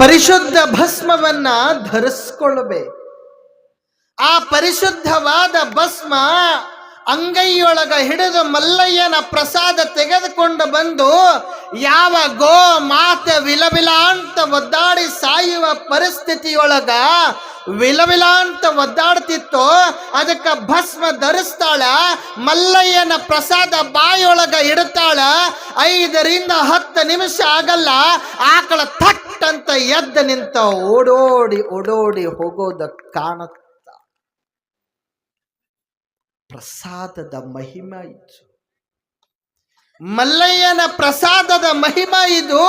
ಪರಿಶುದ್ಧ ಭಸ್ಮವನ್ನ ಧರಿಸ್ಕೊಳ್ಬೇಕು. ಆ ಪರಿಶುದ್ಧವಾದ ಭಸ್ಮ ಅಂಗೈಯೊಳಗ ಹಿಡಿದು ಮಲ್ಲಯ್ಯನ ಪ್ರಸಾದ ತೆಗೆದುಕೊಂಡು ಬಂದು ಯಾವ ಗೋ ಮಾತೆ ವಿಲವಿಲ ಅಂತ ಒದ್ದಾಡಿ ಸಾಯುವ ಪರಿಸ್ಥಿತಿಯೊಳಗ ವಿಲವಿಲ ಅಂತ ಒದ್ದಾಡ್ತಿತ್ತು, ಅದಕ್ಕೆ ಭಸ್ಮ ಧರಿಸ್ತಾಳ, ಮಲ್ಲಯ್ಯನ ಪ್ರಸಾದ ಬಾಯೊಳಗ ಇಡ್ತಾಳ, ಐದರಿಂದ ಹತ್ತು ನಿಮಿಷ ಆಗಲ್ಲ, ಆಕಳ ಥಟ್ ಅಂತ ಎದ್ದ ನಿಂತ ಓಡೋಡಿ ಓಡೋಡಿ ಹೋಗೋದ ಕಾಣತ್ತ. ಪ್ರಸಾದದ ಮಹಿಮ ಇತ್ತು. ಮಲ್ಲಯ್ಯನ ಪ್ರಸಾದದ ಮಹಿಮ ಇದು,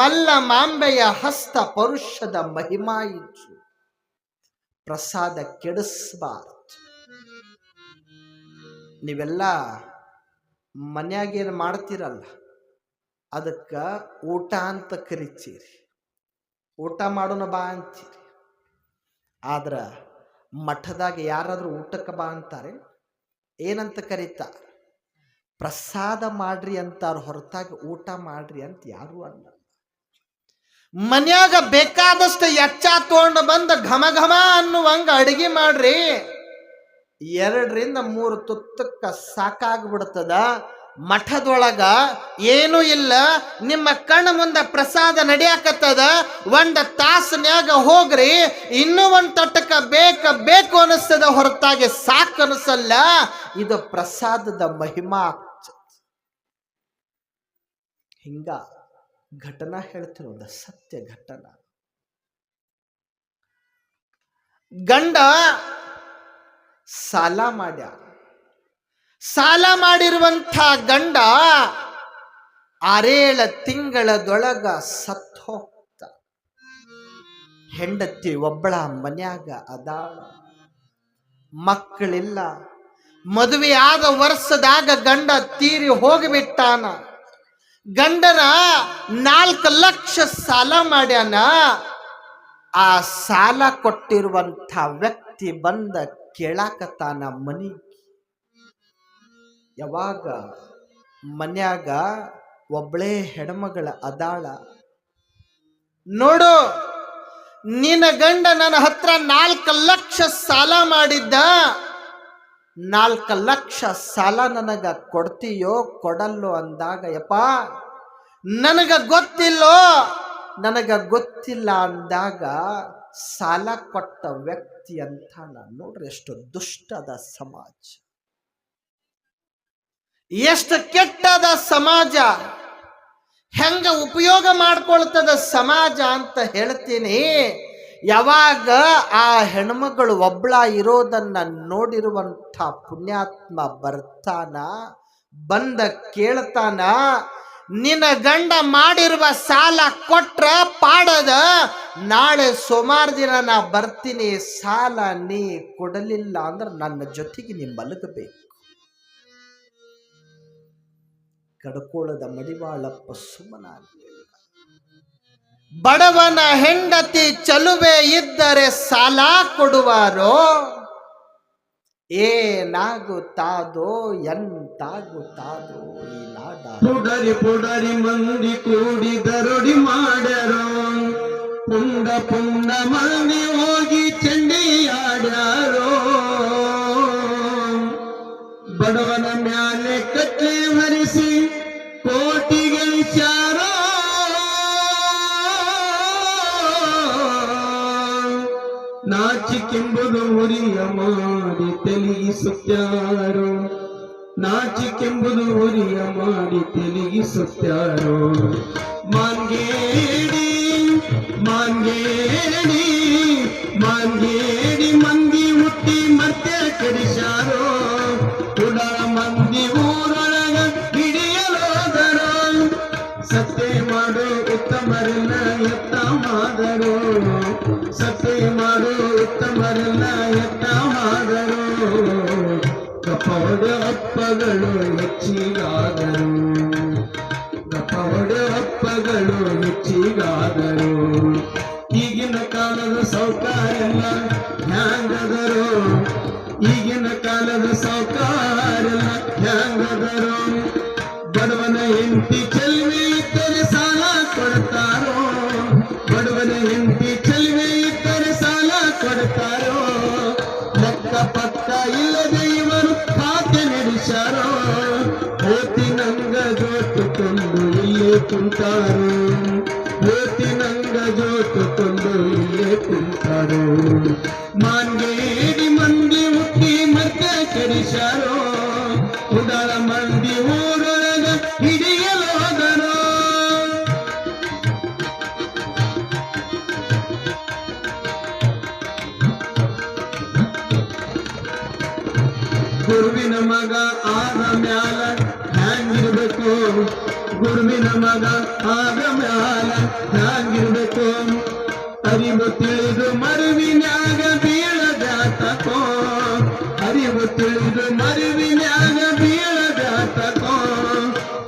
ಮಲ್ಲ ಮಾಂಬೆಯ ಹಸ್ತ ಪರುಷದ ಮಹಿಮ ಇದು ಪ್ರಸಾದ ಕೆಡಿಸ್ಬಾರ್ದು. ನೀವೆಲ್ಲ ಮನ್ಯಾಗೇನು ಮಾಡ್ತೀರಲ್ಲ, ಅದಕ್ಕೆ ಊಟ ಅಂತ ಕರಿತೀರಿ. ಊಟ ಮಾಡೋಣ ಬಾ ಅಂತೀರಿ. ಆದ್ರೆ ಮಠದಾಗ ಯಾರಾದರೂ ಊಟಕ್ಕೆ ಬಾ ಅಂತಾರೆ? ಏನಂತ ಕರೀತಾರೆ? ಪ್ರಸಾದ ಮಾಡ್ರಿ ಅಂತಾರೆ ಹೊರತಾಗಿ ಊಟ ಮಾಡ್ರಿ ಅಂತ ಯಾರೂ ಅಲ್ಲ. ಮನ್ಯಾಗ ಬೇಕಾದಷ್ಟು ಎಚ್ಚ ತಗೊಂಡು ಬಂದು ಘಮ ಘಮ ಅನ್ನುವಂಗ ಅಡಿಗೆ ಮಾಡ್ರಿ. ಎರಡರಿಂದ ಮೂರು ತುತ್ತಕ್ಕ ಸಾಕಾಗ್ಬಿಡ್ತದ. ಮಠದೊಳಗ ಏನೂ ಇಲ್ಲ. ನಿಮ್ಮ ಕಣ್ಣ ಮುಂದೆ ಪ್ರಸಾದ ನಡಿಯಾಕತ್ತದ. ಒಂದು ತಾಸನ್ಯಾಗ ಹೋಗ್ರಿ. ಇನ್ನೂ ಒಂದು ತಟ್ಟಕ ಬೇಕ ಬೇಕು ಅನಿಸ್ತದ. ಹೊರತಾಗಿ ಸಾಕು ಅನಿಸಲ್ಲ. ಇದು ಪ್ರಸಾದದ ಮಹಿಮಾ. ಹಿಂಗ. ಘಟನಾ ಹೇಳ್ತಿರೋದ ಸತ್ಯ ಘಟನಾ. ಗಂಡ ಸಾಲ ಮಾಡ್ಯ. ಸಾಲ ಮಾಡಿರುವಂಥ ಗಂಡ ಆರೇಳ ತಿಂಗಳದೊಳಗ ಸತ್ ಹೋಗ್ತ. ಹೆಂಡತಿ ಒಬ್ಬಳ ಮನ್ಯಾಗ ಅದಾಳ. ಮಕ್ಕಳಿಲ್ಲ. ಮದುವೆ ಆದ ವರ್ಷದಾಗ ಗಂಡ ತೀರಿ ಹೋಗಿಬಿಟ್ಟಾನ. ಗಂಡನ ನಾಲ್ಕು ಲಕ್ಷ ಸಾಲ ಮಾಡ್ಯಾನ. ಆ ಸಾಲ ಕೊಟ್ಟಿರುವಂಥ ವ್ಯಕ್ತಿ ಬಂದ ಕೇಳಾಕತ್ತಾನ ಮನಿ ಯಾವಾಗ? ಮನ್ಯಾಗ ಒಬ್ಳೇ ಹೆಣ್ಮಗಳ ಅದಾಳ. ನೋಡು, ನಿನ್ನ ಗಂಡ ನನ್ನ ಹತ್ರ ನಾಲ್ಕು ಲಕ್ಷ ಸಾಲ ಮಾಡಿದ್ದ. ನಾಲ್ಕು ಲಕ್ಷ ಸಾಲ ನನಗ ಕೊಡ್ತೀಯೋ ಕೊಡಲ್ಲೋ ಅಂದಾಗ, ಯಪ್ಪ, ನನಗ ಗೊತ್ತಿಲ್ಲೋ, ನನಗ ಗೊತ್ತಿಲ್ಲ ಅಂದಾಗ ಸಾಲ ಕೊಟ್ಟ ವ್ಯಕ್ತಿ ಅಂತ ನಾನು ನೋಡ್ರಿ, ಎಷ್ಟು ದುಷ್ಟದ ಸಮಾಜ. ಎಷ್ಟು ಕೆಟ್ಟದ ಸಮಾಜ. ಹೆಂಗ ಉಪಯೋಗ ಮಾಡ್ಕೊಳ್ತದ ಸಮಾಜ ಅಂತ ಹೇಳ್ತೀನಿ. ಯಾವಾಗ ಆ ಹೆಣ್ಮಗಳು ಒಬ್ಳ ಇರೋದನ್ನ ನೋಡಿರುವಂಥ ಪುಣ್ಯಾತ್ಮ ಬರ್ತಾನ, ಬಂದ ಕೇಳ್ತಾನ, ನಿನ್ನ ಗಂಡ ಮಾಡಿರುವ ಸಾಲ ಕೊಟ್ರ ಪಾಡದ, ನಾಳೆ ಸುಮಾರು ದಿನ ನಾ ಬರ್ತೀನಿ, ಸಾಲ ನೀ ಕೊಡಲಿಲ್ಲ ಅಂದ್ರೆ ನನ್ನ ಜೊತೆಗೆ ನೀ ಮಲಗಬೇಕು. ಕಡ್ಕೊಳ್ಳದ ಮಡಿವಾಳಪ್ಪ ಸುಮ್ಮನಾಗಲಿಲ್ಲ ಬಡವನ ಹೆಂಡತಿ ಚಲುವೆ ಇದ್ದರೆ ಸಾಲ ಕೊಡುವಾರೋ? ಏನಾಗುತ್ತಾದೋ, ಎಂತಾಗುತ್ತಾದೋ ಈ ನಾಡ. ಪುಡರಿ ಪುಡರಿ ಮಂದಿ ಕೂಡಿ ದರುಡಿ ಮಾಡರೋ ಪುಂಡ ಪುಂಡ ಮಂದಿ ಹೋಗಿ ಚಂಡಿ ಆಡಾರೋ ಬಡವನ ಮ್ಯಾಲೆ ಕಟ್ಟಿ ಹರಿಸಿ ನಾಚಿಕೆಂಬುದು ಒರಿಯ ಮಾಡಿ ತೆಲಿಗಿಸುತ್ತಾರೋ? ನಾಚಿಕೆಂಬುದು ಒರಿಯ ಮಾಡಿ ತೆಲಿಗಿಸುತ್ತಾರೋ? ಮಾನ್ಗೇಡಿ ಮಾನ್ಗೇಡಿ ಮಾಂಗೇಡಿ Thank you. ಕುಂತಾರು. ಓತಿನಂಗ ಜೋತುಕೊಂಡು ಇಲ್ಲೇ ಕುಂತಾರು. ಮಾನ್ಗೇಡಿ ಮಂದಿ ಹುಟ್ಟಿ ಮತ್ತೆ ಕರಿಸಾರೋ ಉದಾಳ ಮಂದಿ ಊರೊಳಗ ಹಿಡಿಯಲು ಹೋದರು. ಗುರುವಿನ ಮಗ ಆದ ಮ್ಯಾಲ ಹ್ಯಾಂಗಿರ್ಬೇಕು? ಗುರುವಿನ ಮಗ, ಆಗ ಮ್ಯಾಲ ಹ್ಯಾಂಗಿರ್ಬೇಕು ಅರಿವು ತಿಳಿದು ಮರುವಿನ್ಯಾಗ ಬೀಳದಾತಕೋ. ಅರಿವು ತಿಳಿದು ಮರುವಿನ್ಯಾಗ ಬೀಳದಾತಕೋ.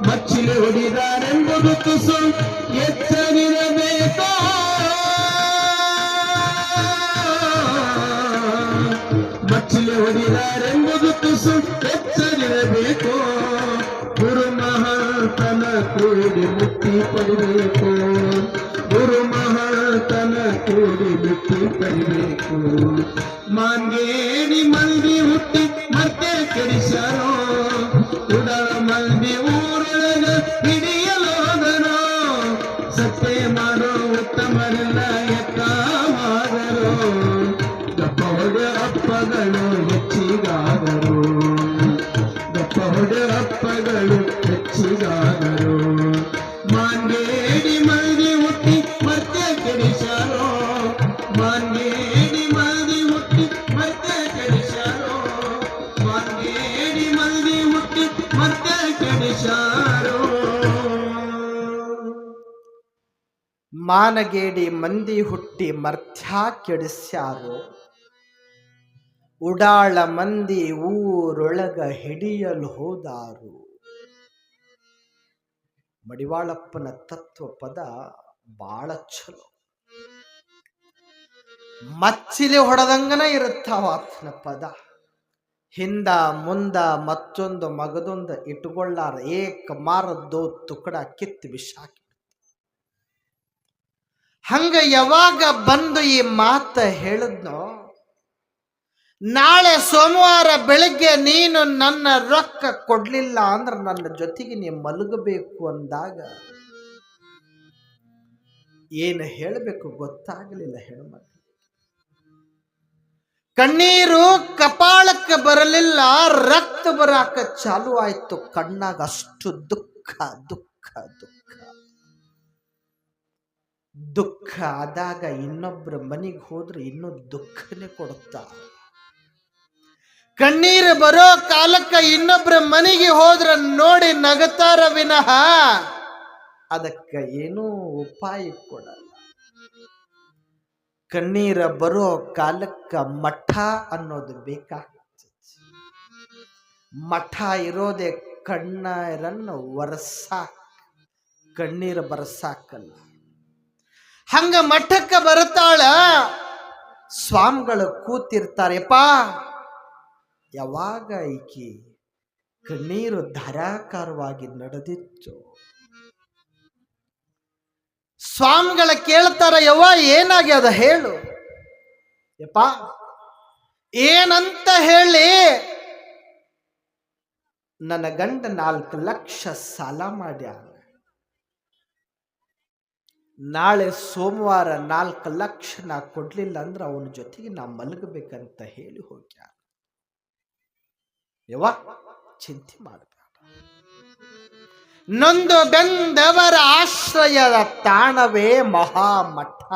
ಮಚ್ಚಿಲೆ ಹೊಡಿದಾರೆಂಬುದು ತುಸು ಎಚ್ಚರಿರಬೇಕೋ ಮುಕ್ತಿ ಪಡಿಬೇಕು ಗುರು ಮಹಾತನ ಕೂಡಿ ಮುಕ್ತಿ ಪಡಿಬೇಕು ಮಾಂಗೇಡಿ ಮಾನಗೇಡಿ ಮಂದಿ ಹುಟ್ಟಿ ಮರ್ಥ್ಯಾ ಕೆಡಿಸ್ಯಾರು. ಉಡಾಳ ಮಂದಿ ಊರೊಳಗ ಹಿಡಿಯಲು ಹೋದಾರು. ಮಡಿವಾಳಪ್ಪನ ತತ್ವ ಪದ ಬಾಳ ಚಲೋ ಮಚ್ಚಿಲಿ ಹೊಡೆದಂಗನ ಇರುತ್ತಾವ ಆತನ ಪದ. ಹಿಂದ ಮುಂದ ಮತ್ತೊಂದು ಮಗದೊಂದು ಇಟ್ಕೊಳ್ಳಾರ ಏಕ ಮಾರದ್ದು ತುಕಡ ಕಿತ್ತು ಬಿಸಾಕಿ ಹಂಗ ಯಾವಾಗ ಬಂದು ಈ ಮಾತ ಹೇಳಿದ್ನೋ? ನಾಳೆ ಸೋಮವಾರ ಬೆಳಿಗ್ಗೆ ನೀನು ನನ್ನ ರೊಕ್ಕ ಕೊಡ್ಲಿಲ್ಲ ಅಂದ್ರೆ ನನ್ನ ಜೊತೆಗೆ ನೀ ಮಲಗಬೇಕು ಅಂದಾಗ ಏನು ಹೇಳಬೇಕು ಗೊತ್ತಾಗಲಿಲ್ಲ ಹೆಣ್ಮಕ್ಳು. ಕಣ್ಣೀರು ಕಪಾಳಕ್ಕೆ ಬರಲಿಲ್ಲ, ರಕ್ತ ಬರಾಕ ಚಾಲು ಆಯ್ತು. ಕಣ್ಣಾಗ ಅಷ್ಟು ದುಃಖ ದುಃಖ ದುಃಖ. ದುಃಖ ಆದಾಗ ಇನ್ನೊಬ್ಬರ ಮನೆಗೆ ಹೋದ್ರೆ ಇನ್ನೂ ದುಃಖನೇ ಕೊಡುತ್ತ. ಕಣ್ಣೀರು ಬರೋ ಕಾಲಕ್ಕ ಇನ್ನೊಬ್ಬರ ಮನೆಗೆ ಹೋದ್ರ ನೋಡಿ ನಗತಾರ ವಿನಃ ಅದಕ್ಕೆ ಏನೂ ಉಪಾಯ ಕೊಡಲ್ಲ. ಕಣ್ಣೀರ ಬರೋ ಕಾಲಕ್ಕ ಮಠ ಅನ್ನೋದು ಬೇಕಾಗ್ತದೆ. ಮಠ ಇರೋದೇ ಕಣ್ಣೀರನ್ನು ಒರೆಸಾಕ. ಕಣ್ಣೀರು ಬರಸಾಕಲ್ಲ. ಹಂಗ ಮಠಕ್ಕೆ ಬರುತ್ತಾಳ ಸ್ವಾಮಿಗಳು ಕೂತಿರ್ತಾರೆಪ್ಪ ಯಾವಾಗ ಈಕಿ ಕಣ್ಣೀರು ಧಾರಾಕಾರವಾಗಿ ನಡೆದಿತ್ತು? ಸ್ವಾಮಿಗಳ ಕೇಳ್ತಾರ, ಯವ್ವ, ಏನಾಗ್ಯದ ಹೇಳು. ಯಪ್ಪ, ಏನಂತ ಹೇಳಿ, ನನ್ನ ಗಂಡ ನಾಲ್ಕು ಲಕ್ಷ ಸಾಲ ಮಾಡ್ಯ ನಾಳೆ ಸೋಮವಾರ ನಾಲ್ಕು ಲಕ್ಷ ನಾ ಕೊಡ್ಲಿಲ್ಲ ಅಂದ್ರೆ ಅವನ ಜೊತೆಗೆ ನಾ ಮಲಗಬೇಕಂತ ಹೇಳಿ ಹೋಗ್ಯ ಯವ್ವ, ಚಿಂತೆ ಮಾಡಬೇಡ. ನೊಂದು ಬೆಂದವರ ಆಶ್ರಯದ ತಾಣವೇ ಮಹಾಮಠ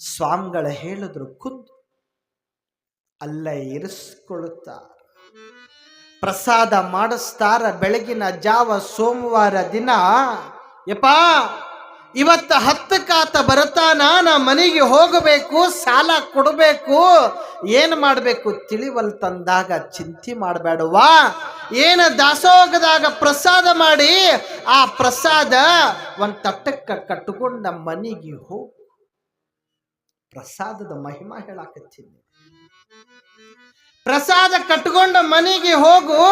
ಸ್ವಾಮಿಗಳ ಹೇಳಿದ್ರು ಖುದ್ದು ಅಲ್ಲೇ ಇರಿಸ್ಕೊಳ್ಳುತ್ತ ಪ್ರಸಾದ ಮಾಡಿಸ್ತಾರ ಬೆಳಗಿನ ಜಾವ ಸೋಮವಾರ ದಿನ. ಯಪ್ಪ, ಇವತ್ತು ಹತ್ತು ಕಾತ ನಾ ಮನೆಗೆ ಹೋಗಬೇಕು, ಸಾಲ ಕೊಡಬೇಕು ಏನು ಮಾಡಬೇಕು? ತಿಳಿವಲ್ ತಂದಾಗ ಚಿಂತೆ ಮಾಡಬೇಡವಾ ಏನು ದಾಸೋಗದಾಗ ಪ್ರಸಾದ ಮಾಡಿ, ಆ ಪ್ರಸಾದ ಒಂದು ತಟ್ಟಕ್ಕೆ ಕಟ್ಟಿಕೊಂಡ ಮನೆಗೆ ಹೋಗು. ಪ್ರಸಾದದ ಮಹಿಮಾ ಹೇಳಾಕತ್ತೀನಿ. ಪ್ರಸಾದ ಕಟ್ಕೊಂಡ ಮನೆಗೆ ಹೋಗು.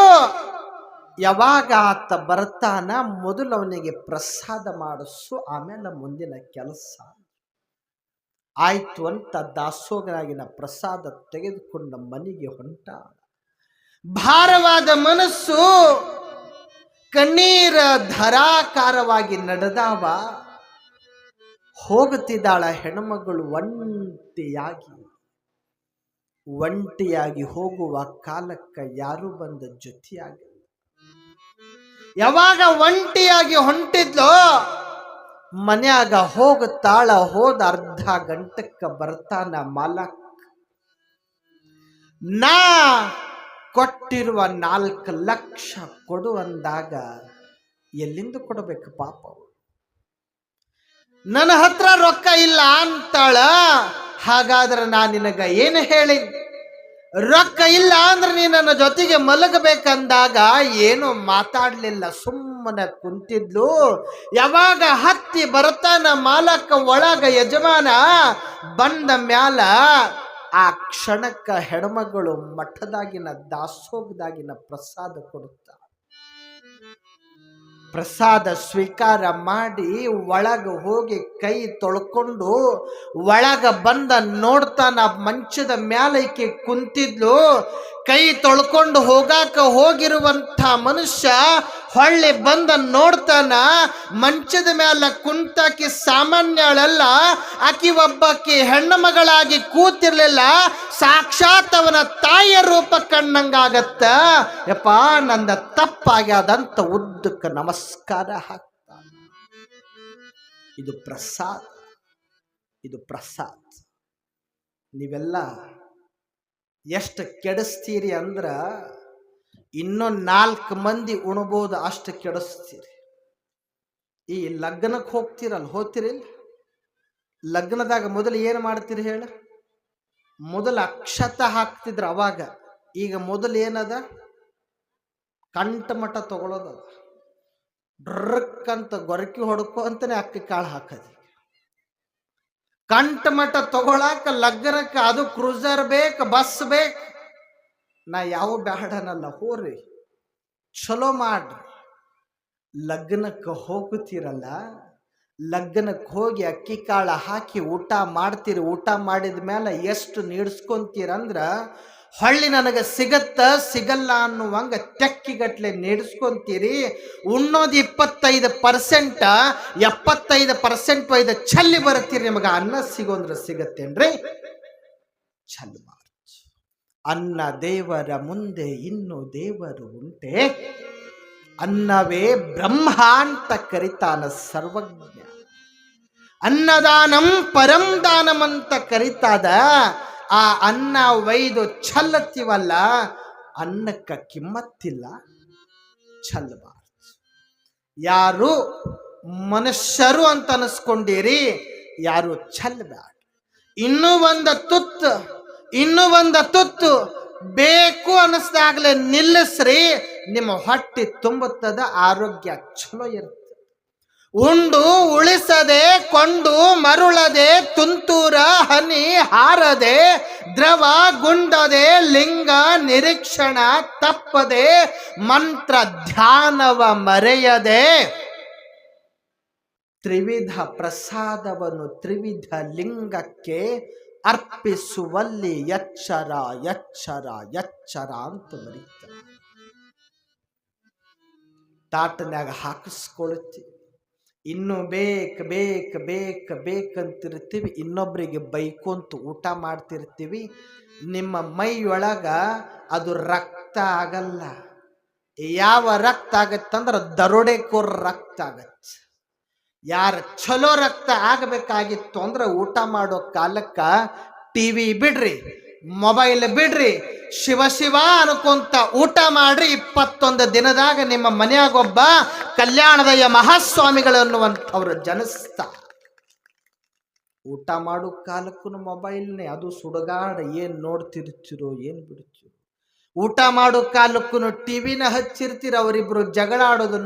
ಯಾವಾಗ ಆತ ಬರ್ತಾನ ಮೊದಲು ಅವನಿಗೆ ಪ್ರಸಾದ ಮಾಡಿಸು ಆಮೇಲೆ ಮುಂದಿನ ಕೆಲಸ. ಆಯ್ತು ಅಂತ ದಾಸೋಗನಾಗಿನ ಪ್ರಸಾದ ತೆಗೆದುಕೊಂಡ ಮನೆಗೆ ಹೊಂಟ ಭಾರವಾದ ಮನಸ್ಸು ಕಣ್ಣೀರ ಧರಾಕಾರವಾಗಿ ನಡೆದಾವ. ಹೋಗುತ್ತಿದ್ದಾಳ ಹೆಣ್ಮಗಳು ಒಂಟಿಯಾಗಿ. ಒಂಟಿಯಾಗಿ ಹೋಗುವ ಕಾಲಕ್ಕ ಯಾರು ಬಂದ ಜೊತೆಯಾಗಿ ಯಾವಾಗ ಒಂಟಿಯಾಗಿ ಹೊಂಟಿದ್ಲೋ ಮನ್ಯಾಗ ಹೋಗುತ್ತಾಳ ಹೋದ ಅರ್ಧ ಗಂಟಕ್ಕ ಬರ್ತಾನ ಮಾಲಕ್ ನಾ ಕೊಟ್ಟಿರುವ ನಾಲ್ಕು ಲಕ್ಷ ಕೊಡು ಅಂದಾಗ ಎಲ್ಲಿಂದ ಕೊಡಬೇಕು ಪಾಪ? ನನ್ನ ಹತ್ರ ರೊಕ್ಕ ಇಲ್ಲ ಅಂತಾಳ, ಹಾಗಾದ್ರೆ ನಾ ನಿನಗ ಏನು ಹೇಳಿ ರೊಕ್ಕ ಇಲ್ಲ ಅಂದ್ರೆ ನೀ ನನ್ನ ಜೊತೆಗೆ ಮಲಗಬೇಕಂದಾಗ ಏನು ಮಾತಾಡ್ಲಿಲ್ಲ. ಸುಮ್ಮನೆ ಕುಂತಿದ್ಲು. ಯಾವಾಗ ಹತ್ತಿ ಬರ್ತಾನ ಮಾಲಕ ಒಳಗ ಯಜಮಾನ? ಬಂದ ಮ್ಯಾಲ ಆ ಕ್ಷಣಕ್ಕ ಹೆಣ್ಮಗಳು ಮಠದಾಗಿನ ದಾಸೋಗದಾಗಿನ ಪ್ರಸಾದ ಕೊಡುತ್ತ. ಪ್ರಸಾದ ಸ್ವೀಕಾರ ಮಾಡಿ ಒಳಗೆ ಹೋಗಿ ಕೈ ತೊಳ್ಕೊಂಡು ಒಳಗೆ ಬಂದ ನೋಡ್ತಾನ ಮಂಚದ ಮ್ಯಾಲೈಕೆ ಕುಂತಿದ್ಲು. ಕೈ ತೊಳ್ಕೊಂಡು ಹೋಗಾಕ ಹೋಗಿರುವಂಥ ಮನುಷ್ಯ ಹೊಳ್ಳಿ ಬಂದ ನೋಡ್ತಾನ, ಮಂಚದ ಮ್ಯಾಲ ಕುಂತಾಕಿ ಸಾಮಾನ್ಯಳಲ್ಲ, ಆಕಿ ಒಬ್ಬಾಕಿ ಹೆಣ್ಣು ಮಗಳಾಗಿ ಕೂತಿರ್ಲಿಲ್ಲ, ಸಾಕ್ಷಾತ್ ಅವನ ತಾಯಿಯ ರೂಪ ಕಣ್ಣಂಗಾಗತ್ತ ಯಪ್ಪ, ನಂದ ತಪ್ಪಾಗ್ಯಾದಂತ ಉದ್ದಕ್ಕೆ ನಮಸ್ಕಾರ ಹಾಕ್ತಾನ. ಇದು ಪ್ರಸಾದ್ ಇದು ಪ್ರಸಾದ್. ನೀವೆಲ್ಲ ಎಷ್ಟು ಕೆಡಿಸ್ತೀರಿ ಅಂದ್ರೆ ಇನ್ನೂ ನಾಲ್ಕು ಮಂದಿ ಉಣ್ಬೋದು ಅಷ್ಟು ಕೆಡಿಸ್ತೀರಿ. ಈ ಲಗ್ನಕ್ಕೆ ಹೋಗ್ತೀರಲ್ಲ ಹೋಗ್ತೀರಿಲ್ಲ ಲಗ್ನದಾಗ ಮೊದಲು ಏನು ಮಾಡ್ತೀರಿ ಹೇಳ? ಮೊದಲು ಅಕ್ಷತ ಹಾಕ್ತಿದ್ರು ಅವಾಗ, ಈಗ ಮೊದಲು ಏನದ? ಕಂಠಮಠ ತಗೊಳ್ಳೋದದ ಡ್ರಕ್ ಅಂತ ಗೊರಕಿ ಹೊಡ್ಕೊ ಅಂತಾನೆ ಅಕ್ಕಿ ಕಾಳು ಹಾಕದಿ. ಕಂಠಮಠ ತಗೊಳಾಕ ಲಗ್ನಕ್ಕೆ ಅದು ಕ್ರೂಸರ್ ಬೇಕು, ಬಸ್ ಬೇಕು. ನಾ ಯಾವ ಬ್ಯಾಡನಲ್ಲ, ಹೋರಿ. ಚಲೋ ಮಾಡ್ರಿ. ಲಗ್ನಕ್ಕೆ ಹೋಗುತ್ತೀರಲ್ಲ ಲಗ್ನಕ್ಕೆ ಹೋಗಿ ಅಕ್ಕಿ ಕಾಳ ಹಾಕಿ ಊಟ ಮಾಡ್ತೀರಿ, ಊಟ ಮಾಡಿದ ಮೇಲೆ ಎಷ್ಟು ನೀಡ್ಸ್ಕೊಂತೀರಂದ್ರ ಹೊಳ್ಳಿ ನನಗೆ ಸಿಗತ್ತ, ಸಿಗಲ್ಲ ಅನ್ನುವಂಗ ತೆಕ್ಕಿಗಟ್ಲೆ ನೆಡ್ಸ್ಕೊಂತೀರಿ. ಉಣ್ಣೋದು ಇಪ್ಪತ್ತೈದು ಪರ್ಸೆಂಟ್, ಎಪ್ಪತ್ತೈದು ಪರ್ಸೆಂಟ್ ಒಯ್ದ ಚಲ್ಲಿ ಬರುತ್ತೀರಿ ನಿಮಗೆ. ಅನ್ನ ಸಿಗೋಂದ್ರೆ ಸಿಗತ್ತೇನ್ರಿ? ಚಲ್ ಮಾರ್ಚ್. ಅನ್ನ ದೇವರ ಮುಂದೆ, ಇನ್ನು ದೇವರು ಉಂಟೆ. ಅನ್ನವೇ ಬ್ರಹ್ಮ ಅಂತ ಕರಿತಾನ ಸರ್ವಜ್ಞ. ಅನ್ನದಾನಂ ಪರಂ ದಾನಂ ಅಂತ ಕರಿತಾದ ಆ ಅನ್ನ ಒಯ್ದು ಚಲ್ಲತ್ತೀವಲ್ಲ ಅನ್ನಕ್ಕ ಕಿಮ್ಮತ್ತಿಲ್ಲ. ಚಲ್ಲಬಾರ್ದು ಯಾರು ಮನುಷ್ಯರು ಅಂತ ಅನಿಸ್ಕೊಂಡಿರಿ, ಯಾರು ಚಲ್ಲಬೇಡ ಇನ್ನೂ ಒಂದ ತುತ್ತು, ಇನ್ನೂ ಒಂದ ತುತ್ತು ಬೇಕು ಅನ್ನಿಸ್ದಾಗ್ಲೇ ನಿಲ್ಲಿಸ್ರಿ, ನಿಮ್ಮ ಹೊಟ್ಟೆ ತುಂಬುತ್ತದ, ಆರೋಗ್ಯ ಚಲೋ ಇರುತ್ತೆ. ಉಂಡು ಉಳಿಸದೆ, ಕೊಂಡು ಮರುಳದೆ, ತುಂತೂರ ಹನಿ ಹಾರದೆ, ದ್ರವ ಗುಂಡದೆ, ಲಿಂಗ ನಿರೀಕ್ಷಣ ತಪ್ಪದೆ, ಮಂತ್ರ ಧ್ಯಾನವ ಮರೆಯದೆ. ತ್ರಿವಿಧ ಪ್ರಸಾದವನ್ನು ತ್ರಿವಿಧ ಲಿಂಗಕ್ಕೆ ಅರ್ಪಿಸುವಲ್ಲಿ ಎಚ್ಚರ ಎಚ್ಚರ ಎಚ್ಚರ ಅಂತ ಬರೀತಾರೆ. ತಾಟನ್ಯಾಗ ಹಾಕಿಸ್ಕೊಳ್ತೀವಿ ಇನ್ನು ಬೇಕ್ ಬೇಕ್ ಬೇಕ್, ಬೇಕಂತಿರ್ತೀವಿ. ಇನ್ನೊಬ್ಬರಿಗೆ ಬೈಕೊಂತ ಊಟ ಮಾಡ್ತಿರ್ತೀವಿ. ನಿಮ್ಮ ಮೈಯೊಳಗ ಅದು ರಕ್ತ ಆಗಲ್ಲ. ಯಾವ ರಕ್ತ ಆಗತ್ತಂದ್ರೆ ದರೋಡೆಕೋರ್ ರಕ್ತ ಆಗತ್ತೆ. ಯಾರ ಚಲೋ ರಕ್ತ ಆಗಬೇಕಾಗಿತ್ತು ಅಂದ್ರೆ ಊಟ ಮಾಡೋ ಕಾಲಕ್ಕ ಟಿ ವಿ ಬಿಡ್ರಿ. ಮೊಬೈಲ್ ಬಿಡ್ರಿ. ಶಿವ ಶಿವ ಅನ್ಕೊಂತ ಊಟ ಮಾಡ್ರಿ ಇಪ್ಪತ್ತೊಂದು ದಿನದಾಗ ನಿಮ್ಮ ಮನೆಯಾಗೊಬ್ಬ ಕಲ್ಯಾಣದಯ್ಯ ಮಹಾಸ್ವಾಮಿಗಳು ಅನ್ನುವಂಥವ್ರು ಜನಸ್ತ ಊಟ ಮಾಡೋ ಕಾಲಕ್ಕೂ ಮೊಬೈಲ್ನೇ, ಅದು ಸುಡಗಾಡ ಏನು ನೋಡ್ತಿರ್ತಿರೋ, ಏನು ಬಿಡ್ತಿರೋ. ಊಟ ಮಾಡೋ ಕಾಲಕ್ಕೂ ಟಿ ವಿನ ಹಚ್ಚಿರ್ತೀರಿ, ಅವರಿಬ್ರು ಜಗಳ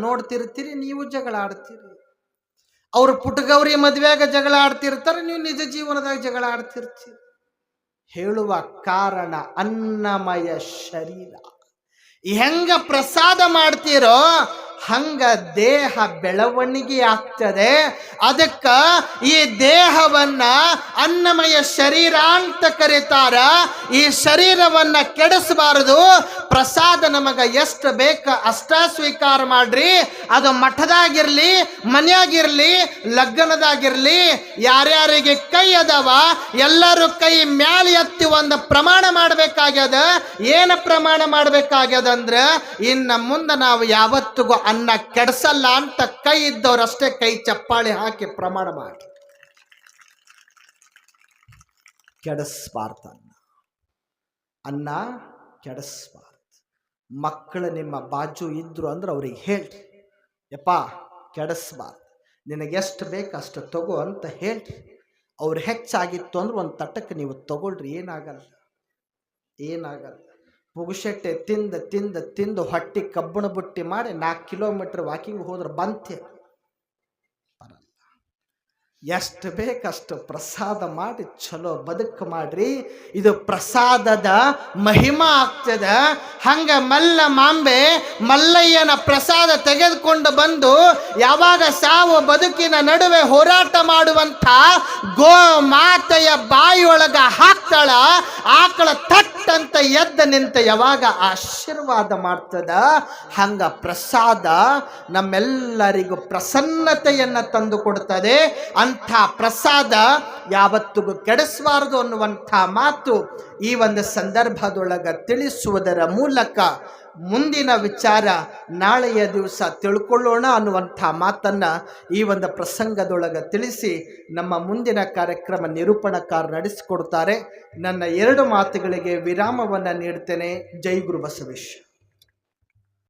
ನೋಡ್ತಿರ್ತೀರಿ, ನೀವು ಜಗಳ ಆಡ್ತೀರಿ ಅವ್ರ ಪುಟಗೌರಿ ಮದ್ವೆಯಾಗ ಜಗಳ ಆಡ್ತಿರ್ತಾರೆ ನೀವು ನಿಜ ಜೀವನದಾಗ ಜಗಳ ಆಡ್ತಿರ್ತೀರಿ ಹೇಳುವ ಕಾರಣ ಅನ್ನಮಯ ಶರೀರ. ಹೆಂಗ ಪ್ರಸಾದ ಮಾಡ್ತೀರೋ ಹಂಗ ದೇಹ ಬೆಳವಣಿಗೆ ಆಗ್ತದೆ. ಅದಕ್ಕ ಈ ದೇಹವನ್ನ ಅನ್ನಮಯ ಶರೀರ ಅಂತ ಕರೀತಾರ. ಈ ಶರೀರವನ್ನ ಕೆಡಿಸಬಾರದು. ಪ್ರಸಾದ ನಮಗ ಎಷ್ಟು ಬೇಕ ಅಷ್ಟ ಸ್ವೀಕಾರ ಮಾಡ್ರಿ. ಅದು ಮಠದಾಗಿರ್ಲಿ, ಮನೆಯಾಗಿರ್ಲಿ, ಲಗ್ನದಾಗಿರ್ಲಿ, ಯಾರ್ಯಾರಿಗೆ ಕೈ ಅದಾವ, ಎಲ್ಲರೂ ಕೈ ಮ್ಯಾಲೆ ಎತ್ತಿ ಒಂದು ಪ್ರಮಾಣ ಮಾಡ್ಬೇಕಾಗ್ಯದ. ಏನ ಪ್ರಮಾಣ ಮಾಡ್ಬೇಕಾಗ್ಯದ ಅಂದ್ರೆ ಇನ್ನ ಮುಂದೆ ನಾವು ಯಾವತ್ತಿಗೂ ಅನ್ನ ಕೆಡಿಸಲ್ಲ ಅಂತ ಕೈ ಇದ್ದವ್ರಷ್ಟೇ ಕೈ ಚಪ್ಪಾಳೆ ಹಾಕಿ ಪ್ರಮಾಣ ಮಾಡಿ. ಕೆಡಿಸ್ಬಾರ್ದು ಅನ್ನ ಅನ್ನ ಕೆಡಿಸ್ಬಾರ್ದು. ಮಕ್ಕಳು ನಿಮ್ಮ ಬಾಜು ಇದ್ರು ಅಂದ್ರೆ ಅವ್ರಿಗೆ ಹೇಳ್ರಿ. ಯಪ್ಪ, ಕೆಡಿಸ್ಬಾರ್ದು. ನಿನಗೆ ಎಷ್ಟು ಬೇಕು ಅಷ್ಟು ತಗೋ ಅಂತ ಹೇಳ್ರಿ. ಅವ್ರು ಹೆಚ್ಚಾಗಿತ್ತು ಅಂದ್ರೆ ಒಂದು ತಟ್ಟಕ್ಕೆ ನೀವು ತಗೊಳ್ರಿ. ಏನಾಗಲ್ಲ. ಏನಾಗಲ್ಲ. ಪುಗುಶೆಟ್ಟೆ ತಿಂದು ತಿಂದು ತಿಂದು ಹೊಟ್ಟೆ ಕಬ್ಬಣ ಬುಟ್ಟಿ ಮಾಡಿ ನಾಲ್ಕು ಕಿಲೋಮೀಟ್ರ್ ವಾಕಿಂಗ್ ಹೋದ್ರೆ ಬಂತೆ. ಎಷ್ಟು ಬೇಕಷ್ಟು ಪ್ರಸಾದ ಮಾಡಿ ಚಲೋ ಬದುಕು ಮಾಡ್ರಿ. ಇದು ಪ್ರಸಾದದ ಮಹಿಮಾ ಆಗ್ತದ. ಹಂಗ ಮಲ್ಲ ಮಾಂಬೆ ಮಲ್ಲಯ್ಯನ ಪ್ರಸಾದ ತೆಗೆದುಕೊಂಡು ಬಂದು ಯಾವಾಗ ಸಾವು ಬದುಕಿನ ನಡುವೆ ಹೋರಾಟ ಮಾಡುವಂಥ ಗೋ ಮಾತೆಯ ಬಾಯಿಯೊಳಗ ಹಾಕ್ತಾಳ, ಆಕಳ ತಟ್ಟಂತ ಎದ್ದ ನಿಂತ ಯಾವಾಗ ಆಶೀರ್ವಾದ ಮಾಡ್ತದ. ಹಂಗ ಪ್ರಸಾದ ನಮ್ಮೆಲ್ಲರಿಗೂ ಪ್ರಸನ್ನತೆಯನ್ನ ತಂದು ಕೊಡ್ತದೆ. ಅಂಥ ಪ್ರಸಾದ ಯಾವತ್ತಿಗೂ ಕೆಡಿಸಬಾರದು ಅನ್ನುವಂಥ ಮಾತು ಈ ಒಂದು ಸಂದರ್ಭದೊಳಗೆ ತಿಳಿಸುವುದರ ಮೂಲಕ ಮುಂದಿನ ವಿಚಾರ ನಾಳೆಯ ದಿವಸ ತಿಳ್ಕೊಳ್ಳೋಣ ಅನ್ನುವಂಥ ಮಾತನ್ನ ಈ ಒಂದು ಪ್ರಸಂಗದೊಳಗೆ ತಿಳಿಸಿ ನಮ್ಮ ಮುಂದಿನ ಕಾರ್ಯಕ್ರಮ ನಿರೂಪಣಕಾರ ನಡೆಸಿಕೊಡ್ತಾರೆ. ನನ್ನ ಎರಡು ಮಾತುಗಳಿಗೆ ವಿರಾಮವನ್ನು ನೀಡ್ತೇನೆ. ಜೈ ಗುರು ಬಸವೇಶ್ವರ